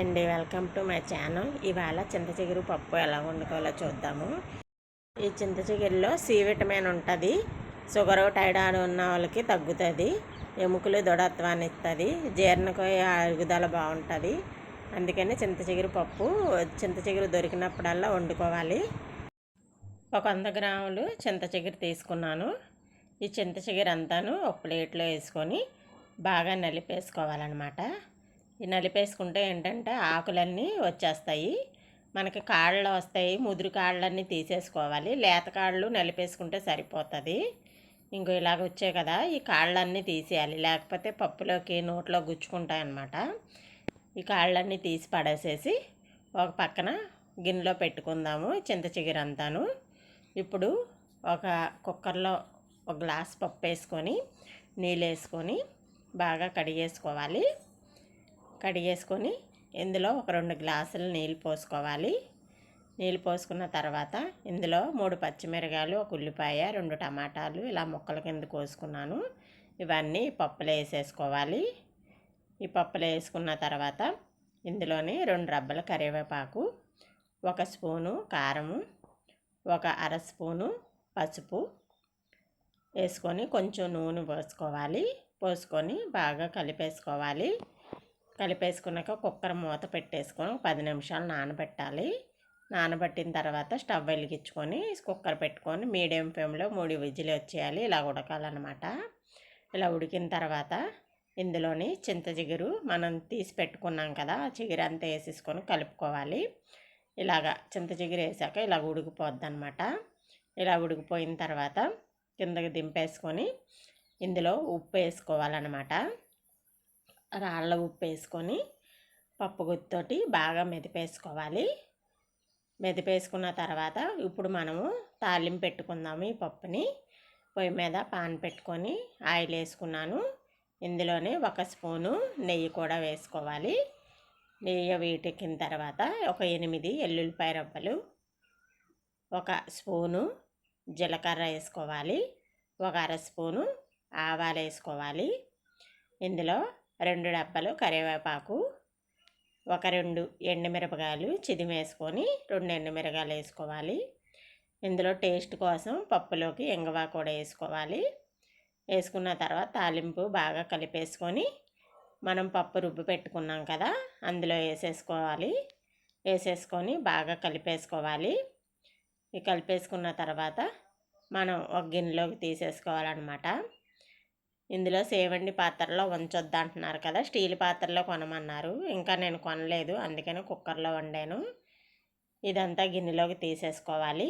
అండి. Welcome to my channel. ఇవాళ చింత చిగురు పప్పు ఎలా వండుకోవాలో చూద్దాము. ఈ చింత చిగురులో సి విటమిన్ ఉంటుంది. షుగర్ టైడాన్ ఉన్న వాళ్ళకి తగ్గుతుంది. ఎముకలు దృఢత్వాన్ని ఇస్తుంది. జీర్ణకోయ అరుగుదల బాగుంటుంది. అందుకని చింత చిగురు పప్పు చింత చిగురు దొరికినప్పుడల్లా వండుకోవాలి. ఒక వంద గ్రాములు చింత చిగురు తీసుకున్నాను. ఈ చింత చిగురు అంతాను ఒక ప్లేట్లో వేసుకొని బాగా నలిపేసుకోవాలన్నమాట. నలిపేసుకుంటే ఏంటంటే ఆకులన్నీ వచ్చేస్తాయి. మనకి కాళ్ళు వస్తాయి ముదురు కాళ్ళన్నీ తీసేసుకోవాలి. లేత కాళ్ళు నలిపేసుకుంటే సరిపోతుంది. ఇంకో ఇలాగ వచ్చాయి కదా ఈ కాళ్ళన్నీ తీసేయాలి. లేకపోతే పప్పులోకి నోట్లో గుచ్చుకుంటాయి అన్నమాట. ఈ కాళ్ళన్నీ తీసి పడేసేసి ఒక పక్కన గిన్నెలో పెట్టుకుందాము చింత చిగురంతాను ఇప్పుడు ఒక కుక్కర్లో ఒక గ్లాస్ పప్పు వేసుకొని నీళ్ళు వేసుకొని బాగా కడిగేసుకోవాలి. కడిగేసుకొని ఇందులో ఒక రెండు గ్లాసులు నీళ్ళు పోసుకోవాలి. నీళ్ళు పోసుకున్న తర్వాత ఇందులో మూడు పచ్చిమిరకాయలు ఒక ఉల్లిపాయ రెండు టమాటాలు ఇలా ముక్కల కింద కోసుకున్నాను. ఇవన్నీ పప్పులో వేసేసుకోవాలి. ఈ పప్పులో వేసుకున్న తర్వాత ఇందులోని రెండు రబ్బల కరివేపాకు ఒక స్పూను కారము ఒక అర స్పూను పసుపు వేసుకొని కొంచెం నూనె పోసుకోవాలి. పోసుకొని బాగా కలిపేసుకోవాలి. కలిపేసుకున్నాక కుక్కర్ మూత పెట్టేసుకొని పది నిమిషాలు నానబెట్టాలి. నానబెట్టిన తర్వాత స్టవ్ వెలిగించుకొని కుక్కర్ పెట్టుకొని మీడియం ఫ్లేమ్లో మూడు విజిలు వచ్చేయాలి. ఇలా ఉడకాలన్నమాట. ఇలా ఉడికిన తర్వాత ఇందులోని చింత జిగురు మనం తీసి పెట్టుకున్నాం కదా ఆ చిగురు అంతా వేసేసుకొని కలుపుకోవాలి. ఇలాగా చింత చిగురు వేసాక ఇలా ఉడికిపోద్ది అనమాట ఇలా ఉడికిపోయిన తర్వాత కిందకి దింపేసుకొని ఇందులో ఉప్పు వేసుకోవాలన్నమాట. రాళ్ళ ఉప్పు వేసుకొని పప్పుగుత్తోటి బాగా మెదిపేసుకోవాలి. మెదిపేసుకున్న తర్వాత ఇప్పుడు మనము తాలింపు పెట్టుకుందాము ఈ పప్పుని. పొయ్యి మీద పాన్ పెట్టుకొని ఆయిల్ వేసుకున్నాను. ఇందులోనే ఒక స్పూను నెయ్యి కూడా వేసుకోవాలి. నెయ్యి వీటెక్కిన తర్వాత ఒక ఎనిమిది ఎల్లుల్లిపాయ రవ్వలు ఒక స్పూను జీలకర్ర వేసుకోవాలి ఒక అర స్పూను ఆవాలు వేసుకోవాలి. ఇందులో రెండు డప్పలు కరివేపాకు ఒక రెండు ఎండుమిరపకాయలు చిదిమేసుకొని రెండు ఎండుమిరపకాయలు వేసుకోవాలి. ఇందులో టేస్ట్ కోసం పప్పులోకి ఎంగవా కూడా వేసుకోవాలి. వేసుకున్న తర్వాత తాలింపు బాగా కలిపేసుకొని మనం పప్పు రుబ్బు పెట్టుకున్నాం కదా అందులో వేసేసుకోవాలి. వేసేసుకొని బాగా కలిపేసుకోవాలి. ఈ కలిపేసుకున్న తర్వాత మనం ఒక గిన్నెలోకి తీసేసుకోవాలన్నమాట. ఇందులో సేవండి పాత్రలో వంచొద్దు అంటున్నారు కదా స్టీల్ పాత్రలో కొనమన్నారు. ఇంకా నేను కొనలేదు అందుకని కుక్కర్లో వండాను. ఇదంతా గిన్నెలోకి తీసేసుకోవాలి.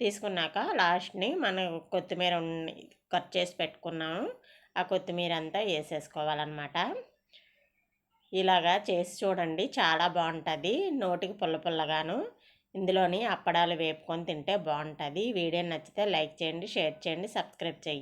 తీసుకున్నాక లాస్ట్ని మనం కొత్తిమీర కట్ చేసి పెట్టుకున్నాము. ఆ కొత్తిమీర అంతా వేసేసుకోవాలన్నమాట. ఇలాగా చేసి చూడండి చాలా బాగుంటుంది. నోటికి పుల్ల పుల్లగాను. ఇందులోని అప్పడాలు వేపుకొని తింటే బాగుంటుంది. వీడియో నచ్చితే లైక్ చేయండి షేర్ చేయండి సబ్స్క్రైబ్ చేయండి.